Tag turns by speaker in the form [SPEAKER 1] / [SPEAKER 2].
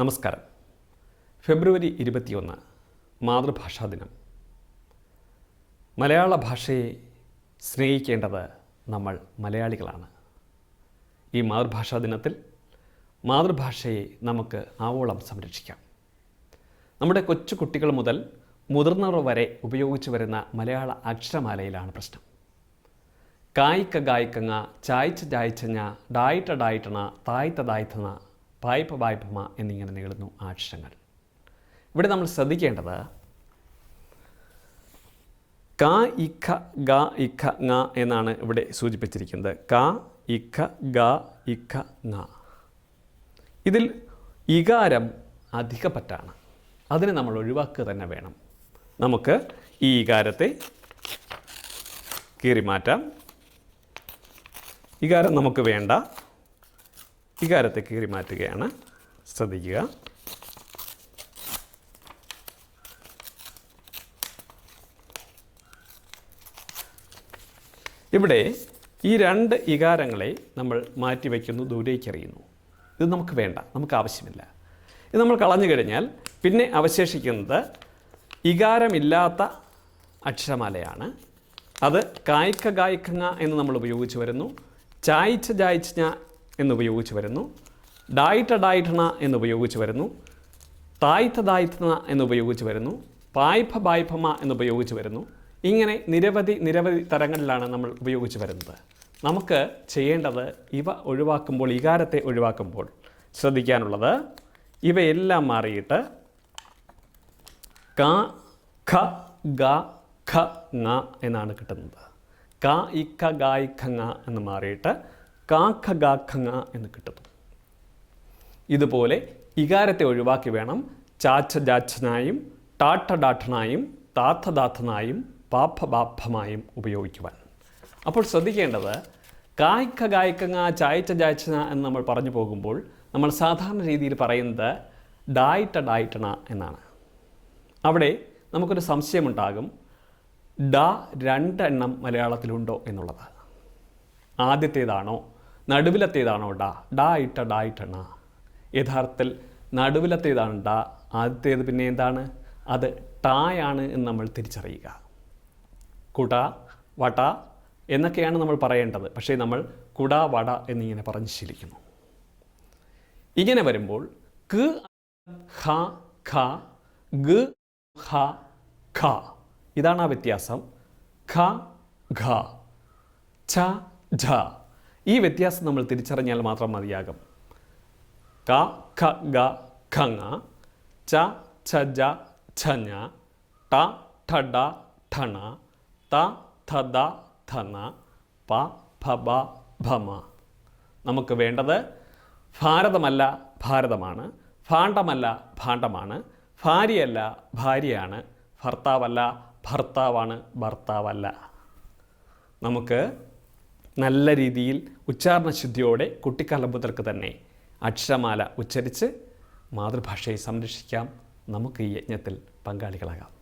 [SPEAKER 1] നമസ്കാരം. ഫെബ്രുവരി ഇരുപത്തിയൊന്ന് മാതൃഭാഷാ ദിനം. മലയാള ഭാഷയെ സ്നേഹിക്കേണ്ടത് നമ്മൾ മലയാളികളാണ്. ഈ മാതൃഭാഷാ ദിനത്തിൽ മാതൃഭാഷയെ നമുക്ക് ആവോളം സംരക്ഷിക്കാം. നമ്മുടെ കൊച്ചു കുട്ടികൾ മുതൽ മുതിർന്നവർ വരെ ഉപയോഗിച്ചു വരുന്ന മലയാള അക്ഷരമാലയിലാണ് പ്രശ്നം. കായ്ക്ക ഗായ്ക്കങ്ങ ചായ്ച്ച ചായ്ച്ചങ്ങ ഡായിട്ട ഡായിട്ടണ തായ്ത്ത പായ്പ പായ്പമ എന്നിങ്ങനെ നീളുന്നു ആക്ഷരങ്ങൾ. ഇവിടെ നമ്മൾ ശ്രദ്ധിക്കേണ്ടത് ക ഇഖ ഗ ഇഖ ങ എന്നാണ് ഇവിടെ സൂചിപ്പിച്ചിരിക്കുന്നത്. ക ഇഖ ഗ ഇഖ ങ. ഇതിൽ ഇകാരം അധികപ്പറ്റാണ് അതിനെ നമ്മൾ ഒഴിവാക്കുക തന്നെ വേണം. നമുക്ക് ഈ ഇകാരത്തെ കീറി മാറ്റാം ഇകാരം നമുക്ക് വേണ്ട. ഇകാരത്തെ കീറി മാറ്റുകയാണ്. ശ്രദ്ധിക്കുക. ഇവിടെ ഈ രണ്ട് ഇകാരങ്ങളെ നമ്മൾ മാറ്റി വയ്ക്കുന്നു ദൂരേക്ക് എറിയുന്നു. ഇത് നമുക്ക് വേണ്ട നമുക്ക് ആവശ്യമില്ല. ഇത് നമ്മൾ കളഞ്ഞു കഴിഞ്ഞാൽ പിന്നെ അവശേഷിക്കുന്നത് ഇകാരമില്ലാത്ത അക്ഷരമാലയാണ്. അത് കായ്ക്ക ഗായ്ക്കങ്ങ എന്ന് നമ്മൾ ഉപയോഗിച്ച് വരുന്നു. ചായ്ച്ച ചായ്ച്ച എന്ന് ഉപയോഗിച്ച് വരുന്നു. ഡായിട്ട ഡായിട്ടണ എന്ന് ഉപയോഗിച്ച് വരുന്നു. തായ്ത്ത എന്ന് ഉപയോഗിച്ച് വരുന്നു. പായ്പ ബായ്പമ എന്ന് ഉപയോഗിച്ച് വരുന്നു. ഇങ്ങനെ നിരവധി നിരവധി തരങ്ങളിലാണ് നമ്മൾ ഉപയോഗിച്ച് വരുന്നത്. നമുക്ക് ചെയ്യേണ്ടത് ഇവ ഒഴിവാക്കുമ്പോൾ ഇകാരത്തെ ഒഴിവാക്കുമ്പോൾ ശ്രദ്ധിക്കാനുള്ളത് ഇവയെല്ലാം മാറിയിട്ട് ക ഖ ഗ ഖ ങ എന്നാണ് കിട്ടുന്നത്. ക ഇ ഖ ങ എന്ന് മാറിയിട്ട് കാ ഖ ഗ ഖ ങ എന്ന് കിട്ടുന്നു. ഇതുപോലെ ഇകാരത്തെ ഒഴിവാക്കി വേണം ചാച്ച ജാച്ചനായും ടാട്ട ഡാഠനായും താത്ത ദാത്തനായും പാപ്പ ബാപ്പമായും ഉപയോഗിക്കുവാൻ. അപ്പോൾ ശ്രദ്ധിക്കേണ്ടത് കായ്ക്ക ഗായ്ക്കങ്ങ ചായച്ച ജാച്ചന എന്ന് നമ്മൾ പറഞ്ഞു പോകുമ്പോൾ നമ്മൾ സാധാരണ രീതിയിൽ പറയുന്നത് ഡായിട്ട ഡായിട്ടണ എന്നാണ്. അവിടെ നമുക്കൊരു സംശയമുണ്ടാകും. ഡ രണ്ടെണ്ണം മലയാളത്തിലുണ്ടോ എന്നുള്ളത്. ആദ്യത്തേതാണോ? നടുവിലത്തേതാണോ ഡ? ഡ ഇട്ട ഡ ഇട്ടണ യഥാർത്ഥത്തിൽ നടുവിലത്തേതാണ് ഡ. ആദ്യത്തേത് പിന്നെ എന്താണ്? അത് ടായാണ് എന്ന് നമ്മൾ തിരിച്ചറിയുക. കുട വട എന്നൊക്കെയാണ് നമ്മൾ പറയേണ്ടത്. പക്ഷേ നമ്മൾ കുട വട എന്നിങ്ങനെ പറഞ്ഞ് ശീലിക്കുന്നു. ഇങ്ങനെ വരുമ്പോൾ ക് ഹ ഖ ഗ ഹ ഖ. ഇതാണ് ആ വ്യത്യാസം. ഖ ഘ ഛ ഝ ഈ വ്യത്യാസം നമ്മൾ തിരിച്ചറിഞ്ഞാൽ മാത്രം മതിയാകും. ക ഖ ഗ ഖ ച ഛ ജ ഛ ഞ ട ഠ ഡ ഠ ഠണ ത ഥ ദ ഥന പ ഫ ബ ഭ മ. നമുക്ക് വേണ്ടത് ഭാരതമല്ല ഭാരതമാണ് ഭാണ്ഡമല്ല ഭാണ്ഡമാണ് ഭാര്യയല്ല ഭാര്യയാണ് ഭർത്താവല്ല ഭർത്താവാണ് ഭർത്താവല്ല. നമുക്ക് നല്ല രീതിയിൽ ഉച്ചാരണ ശുദ്ധിയോടെ കുട്ടിക്കാലം മുതൽക്ക് തന്നെ അക്ഷരമാല ഉച്ചരിച്ച് മാതൃഭാഷയെ സംരക്ഷിക്കാം. നമുക്ക് ഈ യജ്ഞത്തിൽ പങ്കാളികളാകാം.